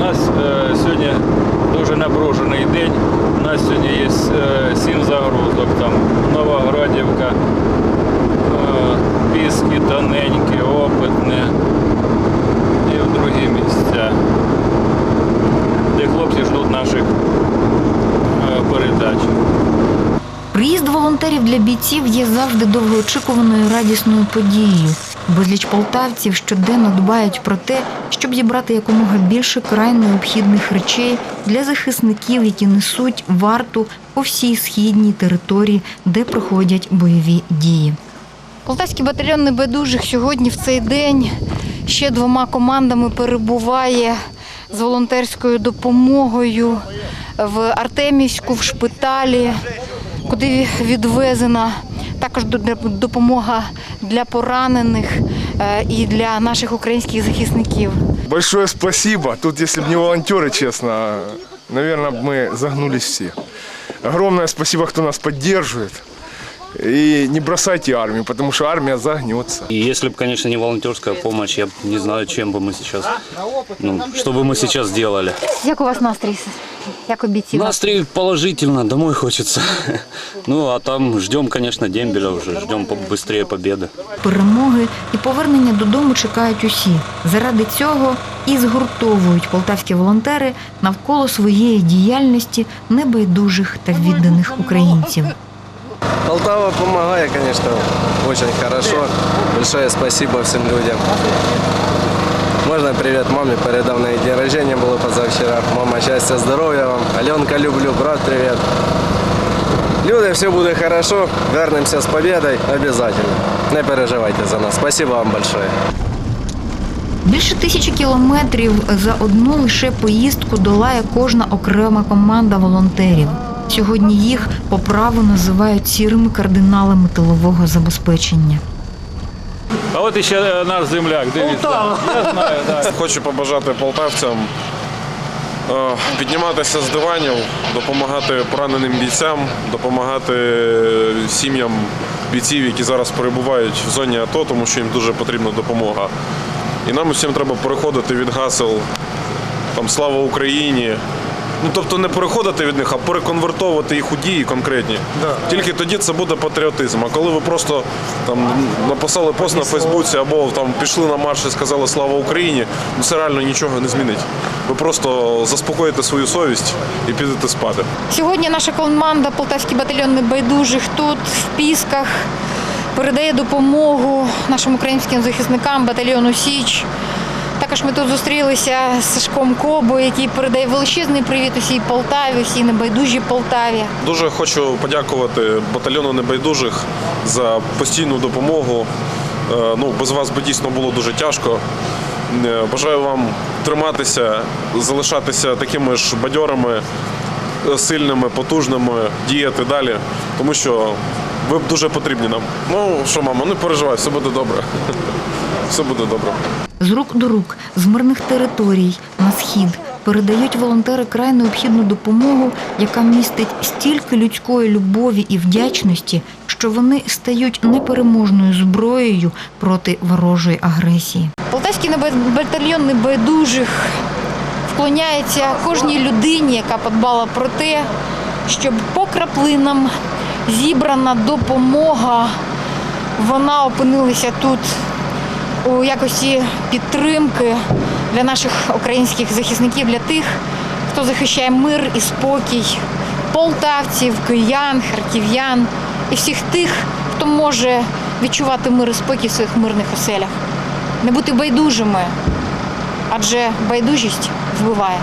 нас е, сьогодні дуже напружений день. У нас сьогодні є е, сім загрузок. Там Новоградівка, е, Піски, Тоненьке, Опитне і в другі місця, де хлопці ждуть наших е, передач. Приїзд волонтерів для бійців є завжди довгоочікуваною радісною подією. Безліч полтавців щоденно дбають про те, щоб зібрати якомога більше край необхідних речей для захисників, які несуть варту по всій східній території, де проходять бойові дії. Полтавський батальйон небайдужих сьогодні в цей день ще двома командами перебуває з волонтерською допомогою в Артемівську, в шпиталі, куди відвезена також до- допомога для поранених е, і для наших українських захисників. Большое спасибо. Тут, если бы не волонтеры, честно, наверное, мы загнулись все. Огромное спасибо, кто нас поддерживает. И не бросайте армию, потому что армия загнется. И если бы, конечно, не волонтерская помощь, я б не знаю, чем бы мы сейчас, ну, что бы мы сейчас делали. Як у вас настрій? Як у бійців? Настрой положительно, домой хочется. Ну, а там ждем, конечно, дембеля уже, ждем быстрее победы. Перемоги і повернення додому чекають усі. Заради цього і згуртовують полтавські волонтери навколо своєї діяльності небайдужих та відданих українців. Полтава помогает, конечно, очень хорошо. Большое спасибо всем людям. Можно привет маме, передав на день рождения было позавчера. Мама, счастья, здоровья вам. Аленка, люблю, брат, привет. Люди, все будет хорошо. Вернемся с победой обязательно. Не переживайте за нас. Спасибо вам большое. Більше тисячі кілометрів за одну лише поїздку долає кожна окрема команда волонтерів. Сьогодні їх по праву називають сірими кардиналами тилового забезпечення. А от іще е, наш земляк, дивіться. Я знаю, так. Хочу побажати полтавцям е, підніматися з диванів, допомагати пораненим бійцям, допомагати сім'ям бійців, які зараз перебувають в зоні АТО, тому що їм дуже потрібна допомога. І нам усім треба переходити від гасел там Слава Україні. Ну, тобто не переходити від них, а переконвертовувати їх у дії конкретні. Тільки тоді це буде патріотизм. А коли ви просто там написали пост на Фейсбуці або там пішли на марш і сказали Слава Україні, ну це реально нічого не змінить. Ви просто заспокоїте свою совість і підете спати. Сьогодні наша команда Полтавський батальйон небайдужих тут, в Пісках, передає допомогу нашим українським захисникам батальйону Січ. Також ми тут зустрілися з Сашком Кобо, який передає величезний привіт усій Полтаві, усій небайдужій Полтаві. Дуже хочу подякувати батальйону небайдужих за постійну допомогу. Е, Ну, без вас би дійсно було дуже тяжко. Е, Бажаю вам триматися, залишатися такими ж бадьорами, сильними, потужними, діяти далі, тому що ви дуже потрібні нам. Ну що, мама, не переживай, все буде добре. Все буде добре. З рук до рук, з мирних територій на схід передають волонтери край необхідну допомогу, яка містить стільки людської любові і вдячності, що вони стають непереможною зброєю проти ворожої агресії. Полтавський батальйон небайдужих вклоняється кожній людині, яка подбала про те, щоб по краплинам зібрана допомога вона опинилася тут у якості підтримки для наших українських захисників, для тих, хто захищає мир і спокій, полтавців, киян, харків'ян і всіх тих, хто може відчувати мир і спокій в своїх мирних оселях. Не бути байдужими, адже байдужість вбиває.